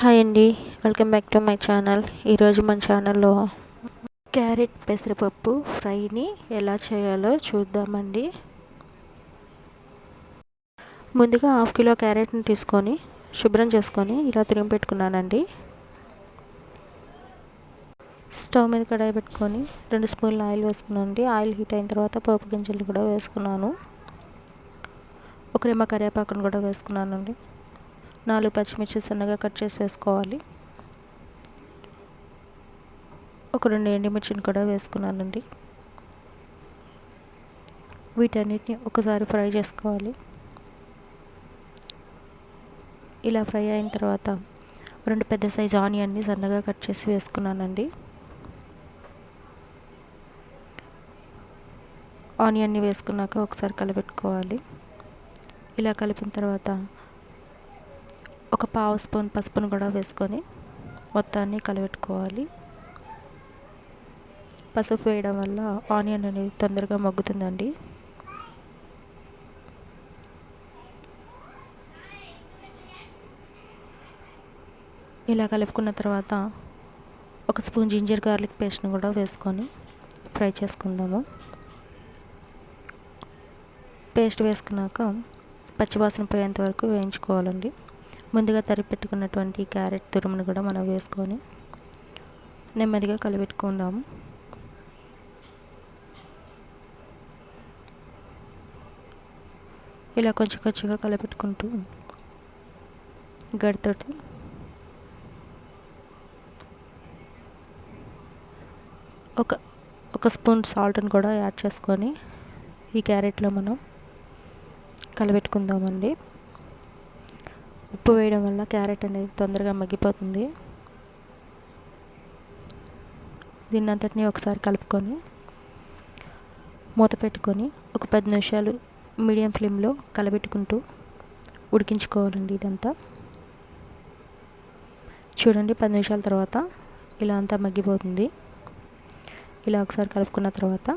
Hi అండి welcome back to my channel ఈరోజు మన ఛానల్లో క్యారెట్ పెసరపప్పు ఫ్రైని ఎలా చేయాలో చూద్దామండి. ముందుగా హాఫ్ కిలో క్యారెట్ని తీసుకొని శుభ్రం చేసుకొని ఇలా తురిమి పెట్టుకున్నానండి. స్టవ్ మీద కడాయి పెట్టుకొని రెండు స్పూన్లు ఆయిల్ వేసుకున్నానండి. ఆయిల్ హీట్ అయిన తర్వాత పోపు గింజలు కూడా వేసుకున్నాను. ఒక రెమ్మ కరివేపాకును కూడా వేసుకున్నానండి. నాలుగు పచ్చిమిర్చి సన్నగా కట్ చేసి వేసుకోవాలి. ఒక రెండు ఎండుమిర్చిని కూడా వేసుకున్నానండి. వీటన్నిటిని ఒకసారి ఫ్రై చేసుకోవాలి. ఇలా ఫ్రై అయిన తర్వాత రెండు పెద్ద సైజ్ ఆనియన్ని సన్నగా కట్ చేసి వేసుకున్నానండి. ఆనియన్ని వేసుకున్నాక ఒకసారి కలపెట్టుకోవాలి ఇలా కలిపిన తర్వాత ఒక పావు స్పూన్ పసుపును కూడా వేసుకొని మొత్తాన్ని కలబెట్టుకోవాలి. పసుపు వేయడం వల్ల ఆనియన్ అనేది తొందరగా మగ్గుతుందండి. ఇలా కలుపుకున్న తర్వాత ఒక స్పూన్ జింజర్ గార్లిక్ పేస్ట్ని కూడా వేసుకొని ఫ్రై చేసుకుందాము. పేస్ట్ వేసుకున్నాక పచ్చివాసన పోయేంత వరకు వేయించుకోవాలండి. ముందుగా తరిపెట్టుకున్నటువంటి క్యారెట్ తురుమును కూడా మనం వేసుకొని నెమ్మదిగా కలిపెట్టుకుందాము ఇలా కొంచెం కొంచెంగా కలిపెట్టుకుంటూ గడితోటి ఒక ఒక స్పూన్ సాల్ట్ని కూడా యాడ్ చేసుకొని ఈ క్యారెట్లో మనం కలబెట్టుకుందామండి. ఉప్పు వేయడం వల్ల క్యారెట్ అనేది తొందరగా మగ్గిపోతుంది. దీన్ని ఒకసారి కలుపుకొని మూత పెట్టుకొని ఒక పది నిమిషాలు మీడియం ఫ్లేమ్లో కలబెట్టుకుంటూ ఉడికించుకోవాలండి ఇదంతా. చూడండి పది నిమిషాల తర్వాత ఇలా అంతా మగ్గిపోతుంది. ఇలా ఒకసారి కలుపుకున్న తర్వాత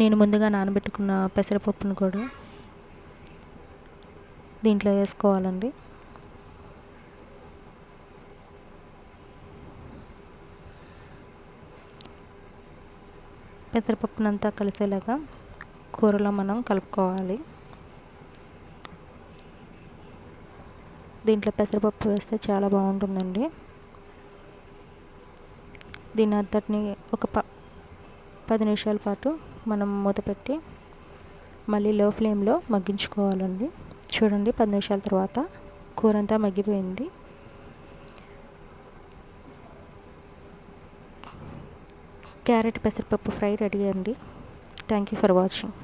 నేను ముందుగా నానబెట్టుకున్న పెసరపప్పును కూడా దీంట్లో వేసుకోవాలండి. పెసరపప్పునంతా కలిసేలాగా కూరలో మనం కలుపుకోవాలి. దీంట్లో పెసరపప్పు వేస్తే చాలా బాగుంటుందండి. దీని అంతటిని ఒక ప పది నిమిషాల పాటు మనం మూత పెట్టి మళ్ళీ లో ఫ్లేమ్లో మగ్గించుకోవాలండి. చూడండి పది నిమిషాల తర్వాత కూర అంతా మగ్గిపోయింది. క్యారెట్ పెసరపప్పు ఫ్రై రెడీ అండి. Thank you for watching